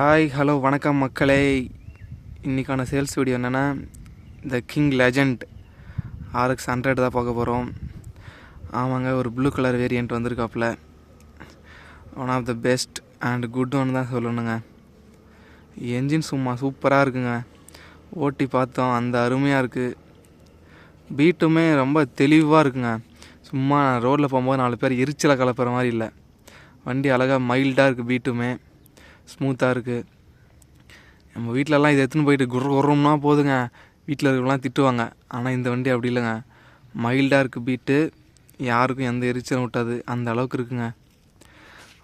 Hi hello வணக்கம் மக்களே. இன்றைக்கான சேல்ஸ் வீடியோ என்னென்னா இந்த கிங் லெஜண்ட் ஆர்எக்ஸ் ஹண்ட்ரட் தான் பார்க்க போகிறோம் ஆமாங்க ஒரு blue colour variant வந்திருக்காப்புல. One of the best and good one தான் சொல்லணுங்க. என்ஜின் சும்மா சூப்பராக இருக்குங்க. ஓட்டி பார்த்தோம் அந்த அருமையாக இருக்குது பீட்டுமே ரொம்ப தெளிவாக இருக்குங்க. சும்மா ரோட்டில் போகும்போது நாலு பேர் எரிச்சலை கலப்புற மாதிரி இல்லை. வண்டி அழகாக மைல்டாக இருக்குது பீட்டுமே ஸ்மூத்தாக இருக்குது நம்ம வீட்டிலலாம் இதை எடுத்துன்னு போயிட்டு குற குரம்னா போதுங்க. வீட்டில் இருக்கிறவங்களாம் திட்டுவாங்க. ஆனால் இந்த வண்டி அப்படி இல்லைங்க. மைல்டாக இருக்குது பீட்டு யாருக்கும் எந்த எரிச்சலும் விட்டாது அந்த அளவுக்கு இருக்குங்க.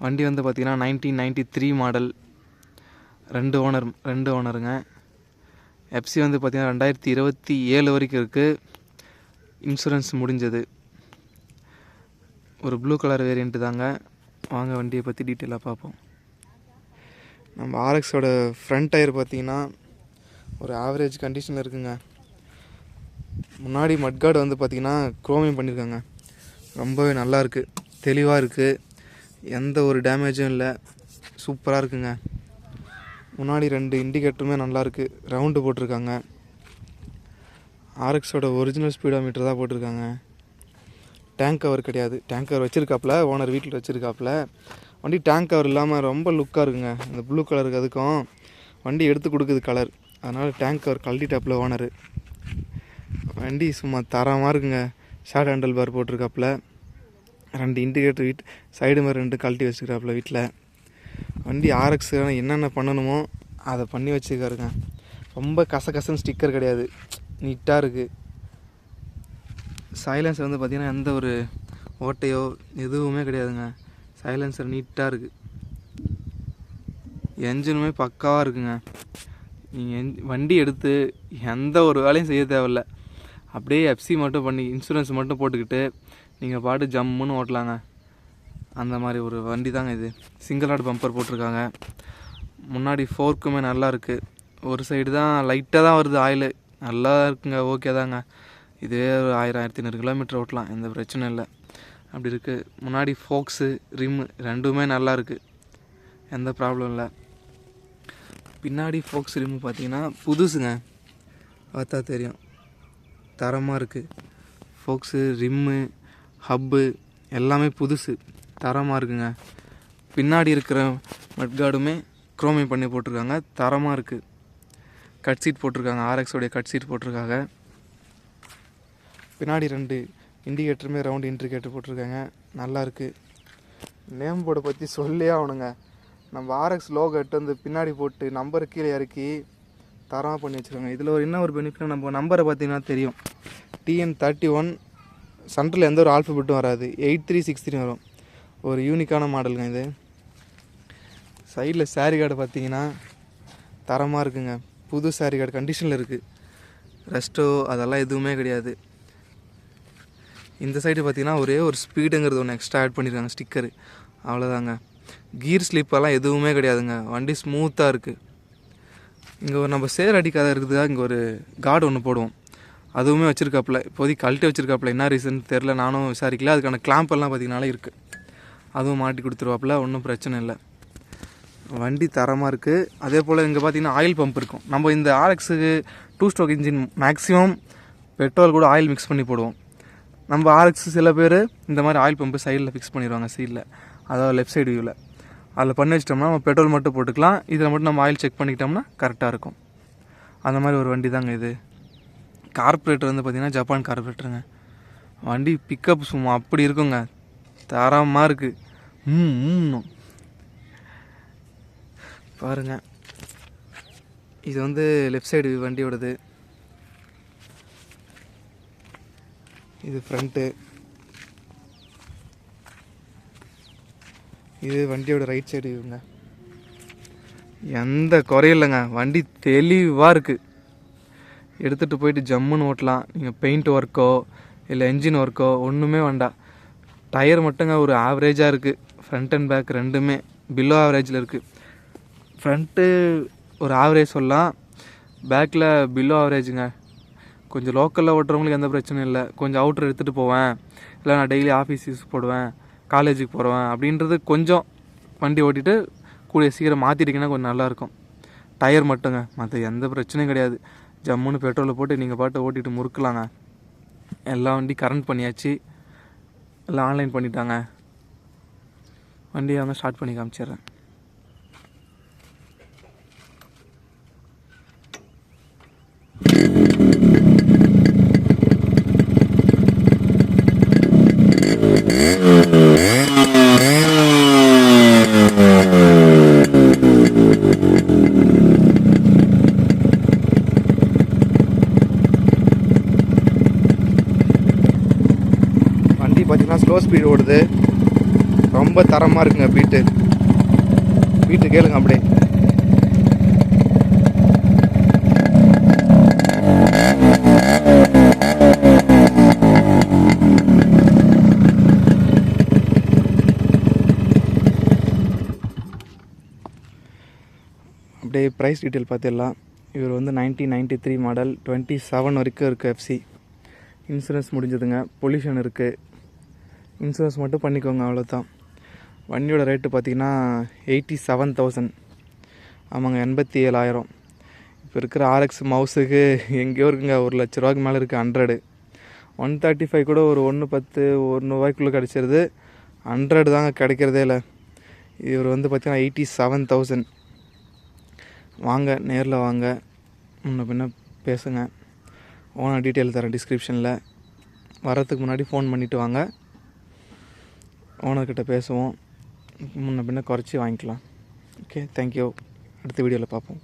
வண்டி வந்து பார்த்திங்கன்னா நைன்டீன் நைன்ட்டி த்ரீ மாடல் ரெண்டு ஓனர் ரெண்டு ஓனருங்க எஃப்சி வந்து பார்த்திங்கன்னா ரெண்டாயிரத்தி இருபத்தி ஏழு வரைக்கும் இருக்குது இன்சூரன்ஸ் முடிஞ்சது. ஒரு ப்ளூ கலர் வேரியண்ட்டு தாங்க. வாங்க வண்டியை பற்றி டீட்டெயிலாக பார்ப்போம். நம்ம ஆர்எக்ஸோட ஃப்ரண்ட் டயர் பார்த்தீங்கன்னா ஒரு ஆவரேஜ் கண்டிஷனில் இருக்குங்க. முன்னாடி மட்கார்டு வந்து பார்த்திங்கன்னா குரோமியம் பண்ணியிருக்காங்க. ரொம்பவே நல்லா இருக்குது தெளிவாக இருக்குது எந்த ஒரு டேமேஜும் இல்லை. சூப்பராக இருக்குங்க. முன்னாடி ரெண்டு இண்டிகேட்டருமே நல்லாயிருக்கு ரவுண்டு போட்டிருக்காங்க. ஆர்எக்ஸோட ஒரிஜினல் ஸ்பீடோமீட்டர் தான் போட்டிருக்காங்க. டேங்க் கவர் கிடையாது. டேங்க் கவர் வச்சுருக்காப்புல ஓனர் வீட்டில் வச்சுருக்காப்புல. வண்டி டேங்க் கவர் இல்லாமல் ரொம்ப லுக்காக இருக்குங்க. இந்த ப்ளூ கலருக்கு அதுக்கும் வண்டி எடுத்து கொடுக்குது கலர் அதனால் டேங்க் கவர் கல்டி டாப்பில் ஓனர் வண்டி சும்மா தரமாக இருக்குங்க. ஷார்ட் ஹேண்டில் பார் போட்டிருக்காப்புல. ரெண்டு இண்டிகேட்டர் வீட் சைடு மாதிரி ரெண்டு கழட்டி வச்சுக்கிறாப்புல வீட்டில் வண்டி ஆர்எக்ஸ் என்னென்ன பண்ணணுமோ அதை பண்ணி வச்சுருக்காருங்க. ரொம்ப கசகசன்னு ஸ்டிக்கர் கிடையாது. நீட்டாக இருக்குது சைலன்ஸ் வந்து பார்த்திங்கன்னா எந்த ஒரு ஓட்டையோ எதுவுமே கிடையாதுங்க. சைலன்சர் நீட்டாக இருக்குது என்ஜினுமே பக்காவாக இருக்குங்க. நீங்கள் என் வண்டி எடுத்து எந்த ஒரு வேலையும் செய்ய தேவையில்ல. அப்படியே எஃப்சி மட்டும் பண்ணி இன்சூரன்ஸ் மட்டும் போட்டுக்கிட்டு நீங்கள் பாட்டு ஜம்முன்னு ஓட்டலாங்க. அந்த மாதிரி ஒரு வண்டி தாங்க இது. சிங்கிள் ஆட் பம்பர் போட்டிருக்காங்க. முன்னாடி ஃபோர்க்குமே நல்லா இருக்குது ஒரு சைடு தான் லைட்டாக தான் வருது ஆயில் நல்லா இருக்குங்க ஓகே தாங்க. இதே ஒரு ஆயிரம் ஆயிரத்தி ஐநூறு கிலோமீட்டர் ஓட்டலாம். எந்த பிரச்சனையும் இல்லை. அப்படி இருக்குது முன்னாடி ஃபோக்ஸு ரிம்மு ரெண்டுமே நல்லா இருக்குது எந்த ப்ராப்ளம் இல்லை. பின்னாடி ஃபோக்ஸ் ரிம்மு பார்த்தீங்கன்னா புதுசுங்க. பார்த்தா தெரியும். தரமாக இருக்குது ஃபோக்ஸு ரிம்மு ஹப்பு எல்லாமே புதுசு. தரமாக இருக்குங்க. பின்னாடி இருக்கிற மட்கார்டுமே குரோமி பண்ணி போட்டிருக்காங்க. தரமாக இருக்குது கட் சீட் போட்டிருக்காங்க. ஆர்எக்ஸோடைய கட் சீட் போட்டிருக்காங்க. பின்னாடி ரெண்டு இண்டிகேட்டருமே ரவுண்ட் இண்டிகேட்டர் போட்டிருக்காங்க. நல்லாயிருக்கு நேம் போர்டை பற்றி சொல்லே ஆகணுங்க. நம்ம ஆர்எக்ஸ் லோகோ எட்டு வந்து பின்னாடி போட்டு நம்பர் கீழே இறக்கி தரமாக பண்ணி வச்சுருக்காங்க. இதில் ஒரு என்ன ஒரு பெனிஃபிட் நம்ம நம்பரை பார்த்தீங்கன்னா தெரியும். டிஎன் தேர்ட்டி ஒன் சென்டரில் எந்த ஒரு ஆல்ஃபபெட்டும் வராது. எயிட் த்ரீ சிக்ஸ் த்ரீ வரும். ஒரு யூனிக்கான மாடலுங்க இது. சைடில் சாரி கார்டு பார்த்தீங்கன்னா தரமாக இருக்குங்க. புது சாரி கார்டு கண்டிஷனில் இருக்குது ரெஸ்ட்டோ அதெல்லாம் எதுவுமே கிடையாது. இந்த சைடு பார்த்தீங்கன்னா ஒரே ஒரு ஸ்பீடுங்கிறது ஒன்று எக்ஸ்ட்ரா ஆட் பண்ணியிருக்காங்க ஸ்டிக்கரு அவ்வளோதாங்க கீர் ஸ்லிப்பெல்லாம் எதுவுமே கிடையாதுங்க. வண்டி ஸ்மூத்தாக இருக்குது இங்கே ஒரு நம்ம சேர் அடிக்காத இருக்குதுக்காக இங்கே ஒரு கார்டு ஒன்று போடுவோம். அதுவுமே வச்சுருக்காப்புல. இப்போதைக்கு கழட்டி வச்சுருக்காப்புல. என்ன ரீசன் தெரில நானும் விசாரிக்கல. அதுக்கான கிளாம்பெல்லாம் எல்லாம் பார்த்தீங்கனாலே இருக்குது அதுவும் மாட்டி கொடுத்துருவாப்புல. ஒன்றும் பிரச்சனை இல்லை. வண்டி தரமாக இருக்குது அதே போல் இங்கே பார்த்தீங்கன்னா ஆயில் பம்ப் இருக்கும். நம்ம இந்த ஆர்எக்ஸுக்கு two stroke engine maximum petrol கூட ஆயில் மிக்ஸ் பண்ணி போடுவோம். நம்ம ஆர்எக்ஸ் சில பேர் இந்த மாதிரி ஆயில் பம்பு சைடில் ஃபிக்ஸ் பண்ணிடுவாங்க சீட்டில் அதாவது லெஃப்ட் சைடு வியூவில் அதில் பண்ணி வச்சிட்டோம்னா நம்ம பெட்ரோல் மட்டும் போட்டுக்கலாம். இதில் மட்டும் நம்ம ஆயில் செக் பண்ணிக்கிட்டோம்னா கரெக்டாக இருக்கும். அந்த மாதிரி ஒரு வண்டி தாங்க இது. கார்பரேட்டர் வந்து பார்த்திங்கன்னா ஜப்பான் கார்பரேட்டருங்க வண்டி பிக்கப் சும்மா அப்படி இருக்குங்க. தரமாக இருக்குது ம் ம் பாருங்க. இது வந்து லெஃப்ட் சைடு வண்டியோடது. இது ஃப்ரண்ட்டு இது வண்டியோட ரைட் சைடு இதுங்க எந்த குறையும் இல்லைங்க வண்டி தெளிவாக இருக்குது எடுத்துகிட்டு போயிட்டு ஜம்முன்னு ஓட்டலாம். நீங்கள் பெயிண்ட் ஒர்க்கோ இல்லை என்ஜின் ஒர்க்கோ ஒன்றுமே வேண்டாம். டயர் மட்டுங்க ஒரு ஆவரேஜாக இருக்குது ஃப்ரண்ட் அண்ட் பேக் ரெண்டுமே பிலோ ஆவரேஜில் இருக்குது ஃப்ரண்ட்டு ஒரு ஆவரேஜ் சொல்லலாம். பேக்கில் பிலோ ஆவரேஜுங்க கொஞ்சம் லோக்கலில் ஓட்டுறவங்களுக்கு எந்த பிரச்சனையும் இல்லை. கொஞ்சம் அவுட்ரு எடுத்துகிட்டு போவேன். இல்லை நான் டெய்லி ஆஃபீஸ் யூஸ் போடுவேன். காலேஜுக்கு போகிறவன் அப்படின்றது கொஞ்சம் வண்டி ஓட்டிட்டு கூடிய சீக்கிரம் மாற்றிட்டிங்கன்னா கொஞ்சம் நல்லாயிருக்கும் டயர் மட்டுங்க. மற்ற எந்த பிரச்சனையும் கிடையாது. ஜம்முன்னு பெட்ரோலை போட்டு நீங்கள் பாட்டு ஓட்டிட்டு முறுக்கலாங்க. எல்லா வண்டி கரண்ட் பண்ணியாச்சு. எல்லாம் ஆன்லைன் பண்ணிட்டாங்க. வண்டியை வந்து ஸ்டார்ட் பண்ணி காமிச்சிடுறேன் வண்டி லோ ஸ்பீடு ஓடுது. ரொம்ப தரமாக இருக்குங்க பீட்டு பீட்டு கேளுங்க அப்படியே. அப்படியே ப்ரைஸ் டீட்டெயில் பார்த்துடலாம். இவர் வந்து nineteen ninety three model twenty seven வரைக்கும் இருக்குது எஃப்சி இன்சூரன்ஸ் முடிஞ்சதுங்க. பொல்யூஷன் இருக்குது இன்சூரன்ஸ் மட்டும் பண்ணிக்கோங்க அவ்வளோதான் வண்டியோட ரேட்டு பார்த்தீங்கன்னா எயிட்டி செவன் தௌசண்ட். ஆமாங்க எண்பத்தி ஏழாயிரம். இப்போ இருக்கிற ஆர்எக்ஸ் மவுஸுக்கு எங்கேயோ இருக்குங்க ஒரு லட்ச ரூபாய்க்கு மேலே இருக்குது ஹண்ட்ரடு ஒன் தேர்ட்டி ஃபைவ் கூட ஒரு ஒன்று பத்து ஒரு ரூபாய்க்குள்ளே கிடச்சிருது. ஹண்ட்ரட் தாங்க கிடைக்கிறதே இல்லை. இவர் வந்து பார்த்தீங்கன்னா எயிட்டி செவன் தௌசண்ட். வாங்க நேரில் வாங்க. முன்ன பின்ன பேசுங்க. ஓனர் டீட்டெயில் தரேன் டிஸ்கிரிப்ஷனில் வரத்துக்கு முன்னாடி ஃபோன் பண்ணிவிட்டு வாங்க. ஓனர்கிட்ட பேசுவோம். முன்ன பின்ன குறைச்சி வாங்கிக்கலாம். ஓகே தேங்க்யூ அடுத்த வீடியோவில் பார்ப்போம்.